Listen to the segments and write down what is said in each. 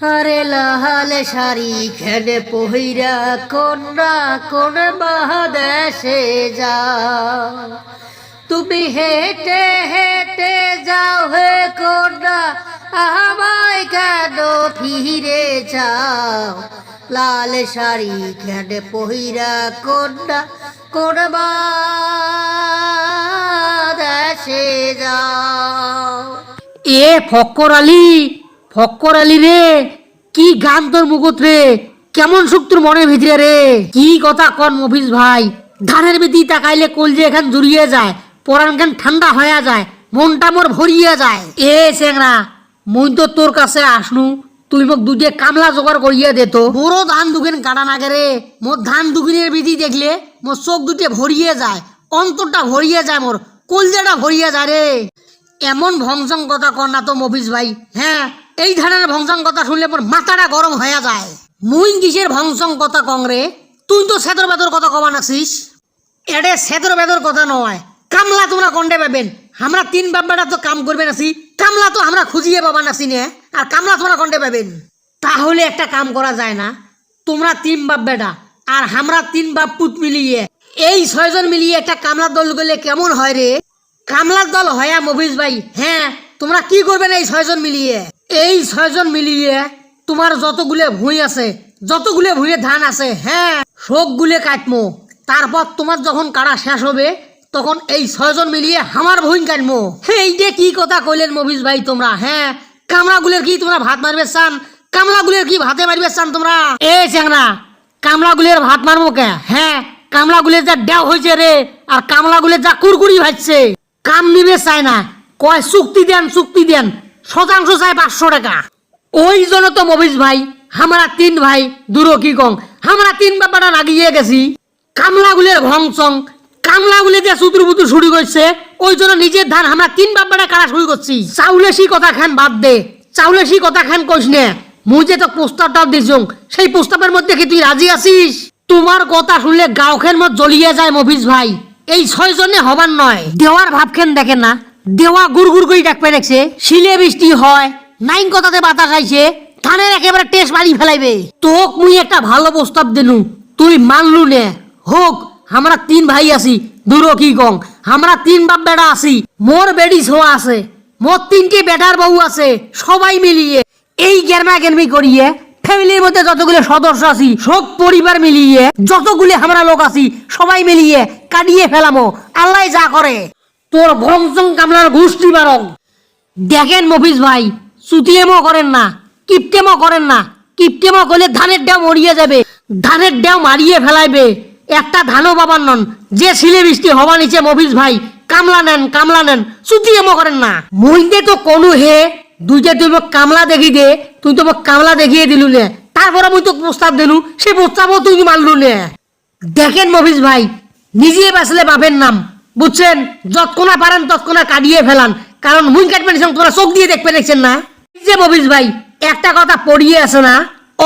আরে লাহাল শাড়ি খেলে পহিরা কন্যা কোন মহাদেশে যা। তুমি হেঁটে হেঁটে যাও হে কন্যা, আমায় কেন ফিরে যাও লাল শাড়ি খেলে পহিরা কন্যা কোন দেশে যাও। এ ফক্কর আলী ফক্কর আলী রে, কি গান তোর মুকুত রে, কেমন সুখ তোর মনে ভিতরে রে? কি কথা কন মফিস ভাই, ধানের বেদি তাকাইলে কল যে এখান জুড়িয়ে যায় পরান খান ঠান্ডা হয়ে যায়, মনটা মোর ভরিয়ে যায়। এ চেংরা মুই তো তোর কাছে আসনু, তুই মোক দুটে কামলা জোগাড় করিয়ে দে তো। বড় ধান দুখিন কাটা না রে, মোর ধান দুখিনের বিধি দেখলে মোর চোখ দুটে ভরিয়ে যায়, অন্তরটা ভরিয়ে যায় মোর, কলজাটা ভরিয়ে যায় রে। এমন ভংসং কথা কর না তো মফিস ভাই। হ্যাঁ এই ধরনের ভংসং কথা শুনলে মোর মাথাটা গরম হয়ে যায়। মুই কিসের ভংসং কথা কং রে? তুই তো সেদর বেদর কথা কবা নাছিস এডে সেদর বেদর কথা নয়। কামলা তোমরা কন্ডে পাবেন। আমরা তিন বাব্বাটা তো কাম করবে নাছি। কামলা তো আমরা খুঁজিয়ে পাবা নাছি নে। আর কামলা তোমরা কন্ডে পাবেন। তাহলে একটা কাম করা যায় না। তোমরা তিন বাপ বেটা আর আমরা তিন বাপ পুত মিলিয়ে, এই ছয়জন মিলিয়ে একটা কামলা দল গেলে কেমন হয় রে? কামলার দল হয়া মফিজ ভাই। হ্যাঁ তোমরা কি করবেন এই ছয়জন মিলিয়ে? এই ছয়জন মিলিয়ে তোমার যতগুলো ভুঁই আছে, যতগুলো ভুঁয়ে ধান আছে হ্যাঁ সবগুলো কাটমো। তারপর তোমার যখন কাটা শেষ হবে, তখন এই ছয়জন মিলিয়ে আমার ভুঁই কাটমো। এই যে কি কথা কইলেন মফিজ ভাই তোমরা হ্যাঁ কামলাগুলের কি তোমরা ভাত মারবে চান? কামলাগুলের কি ভাতে মারবে চান তোমরা? এ চ্যাংরা, কামলাগুলের ভাত মারবো কে? হ্যাঁ কামলাগুলের যা ডেও হয়েছে রে, আর কামলাগুলের যা কুরকুরি হচ্ছে কাম নিবে চায় না। কয়, চুক্তি দেন চুক্তি দেন। শতাংশ চাই পাঁচশো টাকা। ওই জন্য তো মবিজ ভাই আমরা তিন ভাই, দূর কি কং? আমরা তিন ব্যাপারটা লাগিয়ে গেছি। কামলাগুলের ভংচং কামলাগুলি যে সুতুর বুতুর শুরু করছে, ওই জন্য নিজের ধান আমরা তিন ব্যাপারটা কাটা শুরু করছি। চাউলেসি কথা খান বাদ দে। চাউলেসি কথা খান কইস নে। মুই যে তো প্রস্তাবটা দিছুং, সেই প্রস্তাবের মধ্যে কি তুই রাজি আছিস? তোমার কথা শুনলে গাওখের মত জ্বলিয়ে যায় মফিজ ভাই। এই ছয় জনে হবার নয়। দেওয়ার ভাবখেন দেখেন না। দেওয়া গুড় গুড় করে ডাকবে দেখছে। শিলে বৃষ্টি হয় নাইন কথাতে বাতাস আইছে, ধানের একেবারে টেস্ট বাড়ি ফেলাইবে। তোক মুই একটা ভালো প্রস্তাব দিনু, তুই মানলু নে। হোক, আমরা তিন ভাই আছি, দূর কি কং? আমরা তিন বাপ বেড়া আছি, মোর বেডি ছোয়া আছে, মোর তিনটে বেটার বউ আছে, সবাই মিলিয়ে। এই গেরমা গেরমি করিয়ে ফ্যামিলির মধ্যে যতগুলো সদস্য আছি, সব পরিবার মিলিয়ে যতগুলো আমরা লোক আছি, সবাই মিলিয়ে কাটিয়ে ফেলামো। আল্লাহ যা করে। তোর ভংসং কামলার গোষ্ঠী বারং। দেখেন মফিজ ভাই চুটিয়েমো করেন না, কিপটেমো করেন না। কিপটেমো করলে ধানের ডেও মরিয়ে যাবে, ধানের ডেও মারিয়ে ফেলাইবে। একটা ধানও পাবার নন। যে শিলে বৃষ্টি হওয়া নিচে মফিজ ভাই, কামলা নেন কামলা নেন চুটিয়েমো করেন না। মইন্দে তো কোনো হে দুইটা তুই মোক কামলা দেখি দে, তুই তো মোক কামলা দেখিয়ে দিলু নে। তারপরে মুই তো প্রস্তাব দিলু, সেই প্রস্তাবও তুই মানলু নে। দেখেন মফিজ ভাই নিজে বাঁচলে বাপের নাম। বুঝছেন যতক্ষণা পারেন তৎক্ষণা কাটিয়ে ফেলান। কারণ মুই কাটবেন তোমরা চোখ দিয়ে দেখবে দেখছেন না? যে মফিজ ভাই, একটা কথা পড়িয়ে আছে না?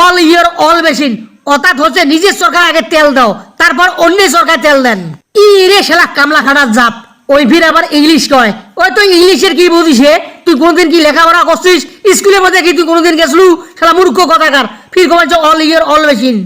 অল ইয়ার অল মেশিন অর্থাৎ হচ্ছে নিজের সরকার আগে তেল দাও, তারপর অন্য সরকার তেল দেন। ই রে শালা কামলা খাটার জাপ ওই ফির আবার ইংলিশ কয়। ওই তো ইংলিশের কি বুঝিস? তুই কোনোদিন কি লেখাপড়া করছিস? স্কুলের মধ্যে কি তুই কোনোদিন গেছিলু? সেটা মূর্খ কথাকার। ফির কমাচ্ছ অল ইয়ার অল মেশিন